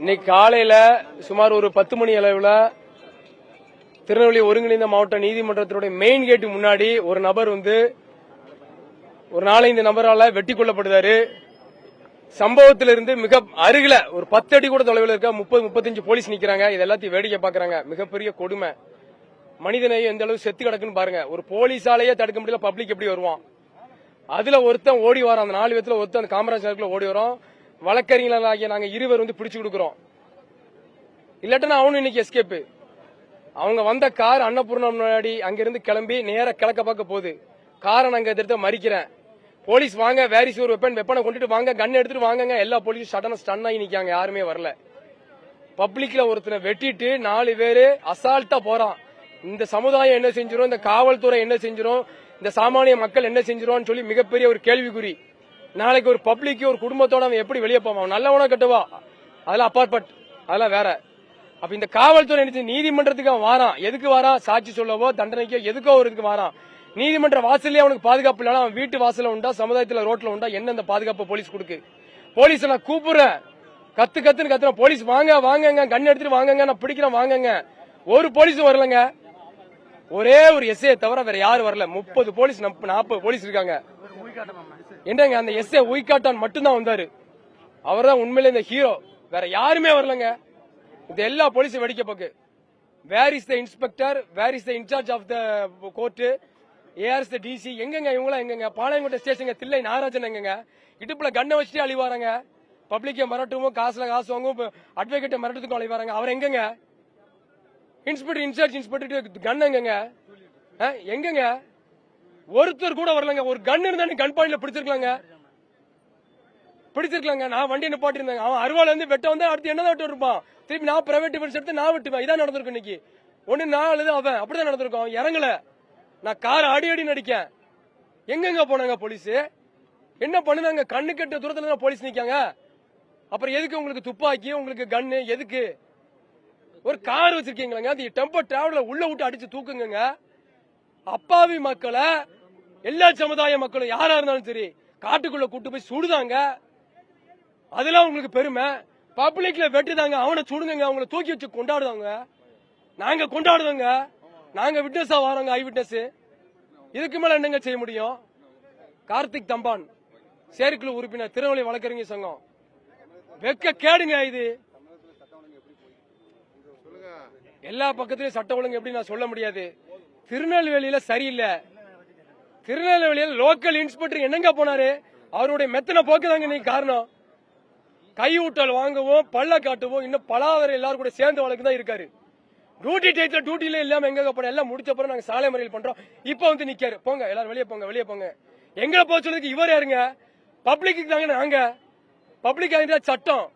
இன்னைக்கு காலையில சுமார் ஒரு பத்து மணி அளவுல திருநெல்வேலி ஒருங்கிணைந்த மாவட்ட நீதிமன்றத்தினுடைய மெயின் கேட்டு முன்னாடி ஒரு நபர் வந்து ஒரு நாலஞ்சு நபரால வெட்டி கொல்லப்படுதாரு சம்பவத்திலிருந்து மிக அருகில ஒரு பத்து அடி கூட தொலைவில் இருக்க முப்பது முப்பத்தஞ்சு போலீஸ் நிக்கிறாங்க. இது எல்லாத்தையும் வேடிக்கை பாக்குறாங்க. மிகப்பெரிய கொடுமை. மனிதனையும் எந்த அளவு செத்து கிடக்குன்னு பாருங்க. ஒரு போலீஸாலேயே தடுக்க முடியல பப்ளிக் எப்படி வருவான்? அதுல ஒருத்தன் ஓடி வரான். அந்த நாலு பேத்துல ஒருத்தன் அந்த காமராஜ் நகருக்குள்ள ஓடி வரும் வழக்கறிஞர்களாகிய நாங்கள் இருவர் வந்து பிடிச்சு கொடுக்குறோம். இல்லாட்டினா அவனும் இன்னைக்கு எஸ்கேப்பு அவங்க வந்த கார் அன்னபூர்ணம் முன்னாடி அங்கிருந்து கிளம்பி நேர கிழக்க பார்க்க போகுது. காரை நாங்கள் எதிர்த்து மறிக்கிறேன். போலீஸ் வாங்க வேரிஸ் ஒரு வெப்பன் வெப்பனை கொண்டுட்டு வாங்க கன் எடுத்துட்டு வாங்கங்க. எல்லா போலீஸும் சடன ஸ்டன் ஆகி நிற்காங்க யாருமே வரல. பப்ளிக்ல ஒருத்தனை வெட்டிட்டு நாலு பேர் அசால்ட்டா போறான். இந்த சமுதாயம் என்ன செஞ்சிடும் இந்த காவல்துறை என்ன செஞ்சிடும் இந்த சாமானிய மக்கள் என்ன செஞ்சிரும் சொல்லி மிகப்பெரிய ஒரு கேள்விக்குறி. நாளைக்கு ஒரு பப்ளிக்கு ஒரு குடும்பத்தோட அவன் எப்படி வெளியே போவான்? அவன் நல்லவனா கட்டுவா? அதெல்லாம் அப்பாற்பட் அதெல்லாம் வேற. அப்ப இந்த காவல்துறை நினைச்சு நீதிமன்றத்துக்கு அவன் வாரான். எதுக்கு வாரான் சாட்சி சொல்லவோ தண்டனைக்கோ எதுக்கோ ஒரு இதுக்கு வாரான். நீதிமன்ற வாசல்லே அவனுக்கு பாதுகாப்பு இல்லைனா அவன் வீட்டு வாசல உண்டா சமுதாயத்துல ரோட்ல உண்டா? என்ன அந்த பாதுகாப்பு போலீஸ் கொடுக்கு? போலீஸ் நான் கூப்பிடுறேன் கத்து கத்துன்னு கத்துற போலீஸ் வாங்க வாங்கங்க. கண் எடுத்துட்டு வாங்கங்க. நான் பிடிக்கிறேன் வாங்கங்க. ஒரு போலீஸும் வரலங்க. ஒரே ஒரு எஸ்ஏ தவிர வேற யாரும் வரல. முப்பது போலீஸ் நாற்பது போலீஸ் இருக்காங்க. என்னங்க அந்த எஸ்ஏ உய்காட்டான் மட்டும்தான் வந்தாரு. அவர்தான் உண்மையில இந்த ஹீரோ வேற யாருமே வரலங்க. இந்த எல்லா போலீஸும் வெடிக்க போக்கு. Where is the inspector where is the incharge of the court ARS the DC எங்கங்க இவங்களாம் எங்கங்க? பாளையங்கோட்டை ஸ்டேஷன் தில்லை நாகராஜன் எங்கங்க? இடுப்புல கண்ணை வச்சுட்டு அழிவாராங்க. பப்ளிக்கை மிரட்டுவோம் காசுல காசு வாங்குவோம் அட்வொகேட்டை மிரட்டுறதுக்கும் அழிவாராங்க. அவர் எங்கங்க? இன்ஸ்பெக்டர் இன்சார்ஜ் இன்ஸ்பெக்டர் கன் எங்கங்க? ஆ, எங்கங்க? ஒருத்தர் கூட வரலங்க. ஒரு கன் இருந்தா கன் பாயிண்ட்ல பிடிச்சிருக்கலாங்க. பிடிச்சிருக்கலாங்க. நான் வண்டி நிப்பாட்டிருந்தேன் அவன் அருவாள் வந்து வெட்ட வந்து அடுத்து என்னதான் வெட்ட இருப்பான் திருப்பி நான் பிரைவேட் டிஃபென்ஸ் எடுத்து நான் வெட்டுவேன். இதான் நடந்திருக்கும் இன்னைக்கு. ஒன்னு நான் அல்லது அவன். அப்படிதான் நடந்திருக்கும். அவன் இறங்கல. நான் கார் அடி அடி நடிக்கேன். எங்கெங்க போனாங்க போலீஸ் என்ன பண்ணுனாங்க? கண்ணு கெட்ட தூரத்துல தான் போலீஸ் நிக்காங்க. அப்புறம் எதுக்கு உங்களுக்கு துப்பாக்கி? உங்களுக்கு கன்னு எதுக்கு? ஒரு கார் வச்சிருக்கீங்களாங்க. அது டெம்போ டிராவலர் உள்ள விட்டு அடிச்சு தூக்குங்க அப்பாவி மக்களை எல்லா சமுதாய மக்களும் யாரா இருந்தாலும் சரி காட்டுக்குள்ள கூட்டு போய் சுடுதாங்க. அதெல்லாம் உங்களுக்கு பெருமை. பப்ளிக்ல வெட்டுதாங்க. அவனை சுடுங்க அவங்கள தூக்கி வச்சு கொண்டாடுதாங்க. நாங்க கொண்டாடுதாங்க நாங்க விட்னஸா வரோங்க ஐ விட்னஸ் இதுக்கு மேல என்னங்க செய்ய முடியும்? கார்த்திக் தம்பான் செயற்குழு உறுப்பினர் திருநெல்வேலி வழக்கறிஞர் சங்கம். வெக்க கேடுங்க இது. எல்லா பக்கத்திலயும் சட்ட ஒழுங்கு எப்படி நான் சொல்ல முடியாது. திருநெல்வேலியில சரியில்லை. திருநெல்வேலியில் லோக்கல் இன்ஸ்பெக்டர் என்னங்க போனாரு? அவருடைய மெத்தனை போக்குதாங்க இன்னைக்கு காரணம். கையூட்டல் வாங்கவும் பள்ள காட்டுவோம் இன்னும் பலாவரை எல்லாரும் கூட சேர்ந்த வழக்கு தான் இருக்காரு. டியூட்டி டேட்ல டியூட்டில இல்லாம எங்க போன எல்லாம் முடிச்ச அப்புறம் நாங்க சாலை மறியல் பண்றோம். இப்போ வந்து நிக்காரு. போங்க எல்லாரும் வெளியே போங்க வெளியே போங்க. எங்களை போக சொன்னதுக்கு இவர் யாருங்க? பப்ளிக்கு தாங்க நாங்க. பப்ளிக் ஆகிட்டா சட்டம்.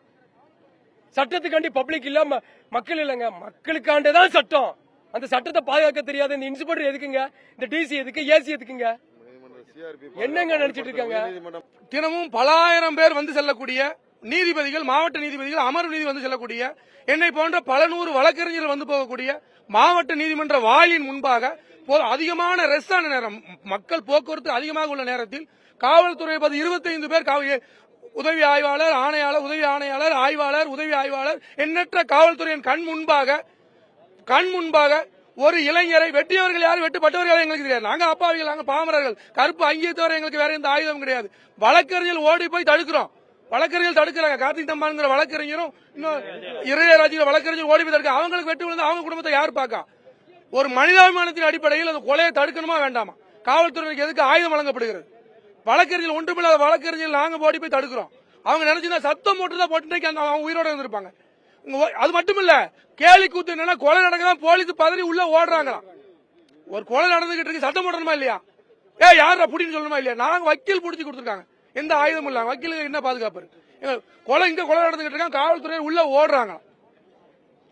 சட்டத்துக்காண்டி பப்ளிக் இல்லாம மக்கள் இல்லைங்க. மக்களுக்காண்டே தான் சட்டம். அந்த சட்டத்தை பாதுகாக்க தெரியாத. இந்த இன்ஸ்பெக்டர் எதுக்குங்க? இந்த டிசி எதுக்கு? ஏசி எதுக்குங்க? என்னங்க நினைச்சிட்டு இருக்காங்க? தினமும் பல ஆயிரம் பேர் வந்து செல்லக்கூடிய நீதிபதிகள் மாவட்ட நீதிபதிகள் அமர்வு நீதி வந்து செல்லக்கூடிய என்னை போன்ற பல நூறு வழக்கறிஞர்கள் வந்து போகக்கூடிய மாவட்ட நீதிமன்ற வாயிலின் முன்பாக போ- அதிகமான ரெஸ்டான நேரம் மக்கள் போக்குவரத்து அதிகமாக உள்ள நேரத்தில் காவல்துறை பது இருபத்தைந்து பேர் உதவி ஆய்வாளர் ஆணையாளர் உதவி ஆணையாளர் ஆய்வாளர் உதவி ஆய்வாளர் எண்ணற்ற காவல்துறையின் கண் முன்பாக கண் முன்பாக ஒரு இளைஞரை வெட்டியவர்கள் யாரும் வெட்டுப்பட்டவர்கள் எங்களுக்கு தெரியாது. நாங்க அப்பாவிகள் நாங்க பாமரர்கள். கருப்பு அங்கியை எங்களுக்கு வேற எந்த ஆயுதமும் கிடையாது. வழக்கறிஞர் ஓடி போய் தடுக்கிறோம். வழக்கறிஞர் தடுக்கிறாங்க. கார்த்திக் தம்பான்ங்கிற வழக்கறிஞரும் இன்னும் இளையராஜிங்கிற வழக்கறிஞர் ஓடி போய் தடுக்க அவங்களுக்கு வெட்டு விழுந்து அவங்க குடும்பத்தை யார் பார்க்கா? ஒரு மனிதாபிமானத்தின் அடிப்படையில் அந்த கொலையை தடுக்கணுமா வேண்டாமா? காவல்துறைக்கு எதுக்கு ஆயுதம் வழங்கப்படுகிறது? வழக்கறிஞர் ஒன்றுமில்லாத வழக்கறிஞர் நாங்க ஓடி போய் தடுக்கிறோம். அவங்க நினைச்சிருந்தா சத்தம் போட்டு தான் போட்டு அந்த அவங்க உயிரோட இருந்திருப்பாங்க. அது மட்டும் இல்ல கேலி கூத்து என்னன்னா கொலை நடக்கதான் போலீஸ் பதறி உள்ள ஓடுறாங்களாம். ஒரு கொலை நடந்துகிட்டு இருக்கு சட்டம் போடணுமா இல்லையா? ஏ யாரா புடின்னு சொல்லணுமா இல்லையா? நாங்க வக்கீல் புடிச்சு கொடுத்துருக்காங்க. எந்த ஆயுதமும் இல்லாம வக்கீலுக்கு என்ன பாதுகாப்பு? கொலை இங்க கொலை நடந்துகிட்டு இருக்காங்க காவல்துறை உள்ள ஓடுறாங்க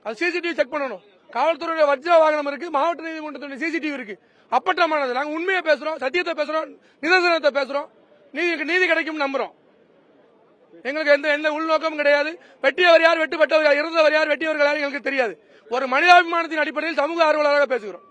அது சிசிடிவி செக் பண்ணணும். காவல்துறையுடைய வஜ்ர வாகனம் இருக்கு மாவட்ட நீதிமன்றத்துடைய சிசிடிவி இருக்கு. அப்பட்டமானது. நாங்க உண்மையை பேசுறோம் சத்தியத்தை பேசுறோம் நிதர்சனத்தை பேசுறோம். நீதி நீதி கிடைக்கும் நம்புறோம். எங்களுக்கு எந்த எந்த உள்நோக்கமும் கிடையாது. வெட்டியவர் யார் வெட்டுப்பட்டவர் யார் இறந்தவர் யார் வெட்டியவர்கள் யார் எங்களுக்கு தெரியாது. ஒரு மனிதாபிமானத்தின் அடிப்படையில் சமூக ஆர்வலராக பேசுகிறோம்.